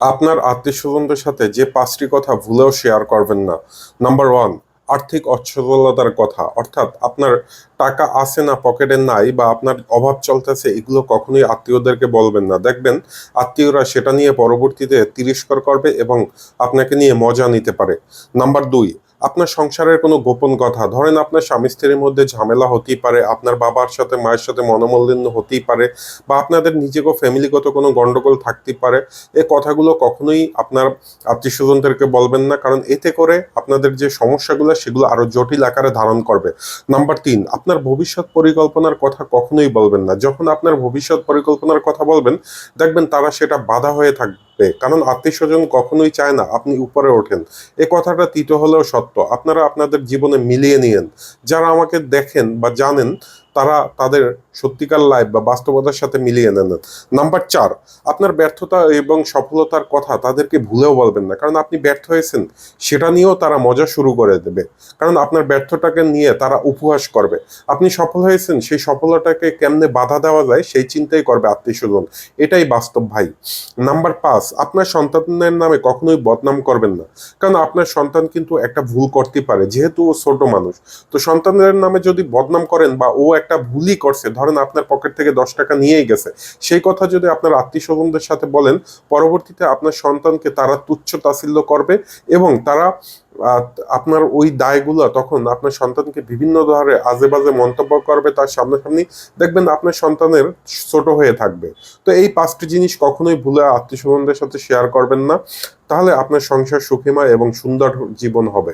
আপনার আত্মীয়স্বজনদের সাথে যে পাঁচটি কথা ভুলেও শেয়ার করবেন না। নাম্বার ওয়ান আর্থিক অচ্ছলতার কথা। অর্থাৎ আপনার টাকা আছে না পকেটে নাই বা আপনার অভাব চলতেছে, এগুলো কখনোই আত্মীয়দেরকে বলবেন না। দেখবেন আত্মীয়রা সেটা নিয়ে পরবর্তীতে তিরস্কার করবে এবং আপনাকে নিয়ে মজা নিতে পারে। নাম্বার দুই আপনার সংসারের কোনো গোপন কথা, ধরেন আপনার স্বামী স্ত্রীর মধ্যে ঝামেলা হতেই পারে, আপনার বাবার সাথে, মায়ের সাথে মনোমালিন্য হতেই পারে বা আপনাদের নিজেকেও ফ্যামিলিগত কোনো গন্ডগোল থাকতেই পারে, এ কথাগুলো কখনোই আপনার আত্মীয় স্বজনদেরকে বলবেন না, কারণ এতে করে আপনাদের যে সমস্যাগুলো, সেগুলো আরও জটিল আকারে ধারণ করবে। নাম্বার তিন, আপনার ভবিষ্যৎ পরিকল্পনার কথা কখনোই বলবেন না। যখন আপনার ভবিষ্যৎ পরিকল্পনার কথা বলবেন, দেখবেন তারা সেটা বাধা হয়ে থাকবে কারণ আত্মীয় স্বজন কখনোই চায় না আপনি উপরে ওঠেন। এ কথাটা তৃতীয় হলেও সত্য। আপনারা আপনাদের জীবনে মিলিয়ে নিয়েন। যারা আমাকে দেখেন বা জানেন, তারা তাদের সত্যিকার লাইফ বা বাস্তবতার সাথে মিলিয়ে নেন। নাম্বার চার, আপনার ব্যর্থতা এবং সফলতার কথা তাদেরকে ভুলেও বলবেন না। কারণ আপনি ব্যর্থ হয়েছেন, সেটা নিয়েও তারা মজা শুরু করে দেবে। কারণ আপনার ব্যর্থটাকে নিয়ে তারা উপহাস করবে। আপনি সফল হয়েছেন, সেই সফলতাকে কেমনে বাধা দেওয়া যায়, সেই চিন্তাই করবে আত্মীয় স্বজন এটাই বাস্তব ভাই। নাম্বার পাঁচ, আপনার সন্তানের নামে কখনোই বদনাম করবেন না। কারণ আপনার সন্তান কিন্তু একটা ভুল করতে পারে, যেহেতু ও ছোট মানুষ। তো সন্তানের নামে যদি বদনাম করেন বা ও একটা ভুলই করছে, ধরেন আপনার পকেট থেকে দশ টাকা নিয়েই গেছে। সেই কথা যদি আপনার আত্মীয় স্বজনদের সাথে বলেন, পরবর্তীতে আপনার সন্তানকে তারা তুচ্ছ তাচ্ছিল্য করবে এবং তারা আপনার ওই দায়গুলো তখন আপনার সন্তানকে বিভিন্ন ধরনের আজে বাজে মন্তব্য করবে তার সামনাসামনি। দেখবেন আপনার সন্তানের ছোট হয়ে থাকবে। তো এই পাঁচটি জিনিস কখনোই ভুলে আত্মীয় স্বজনদের সাথে শেয়ার করবেন না। তাহলে আপনার সংসার সুখীময় এবং সুন্দর জীবন হবে।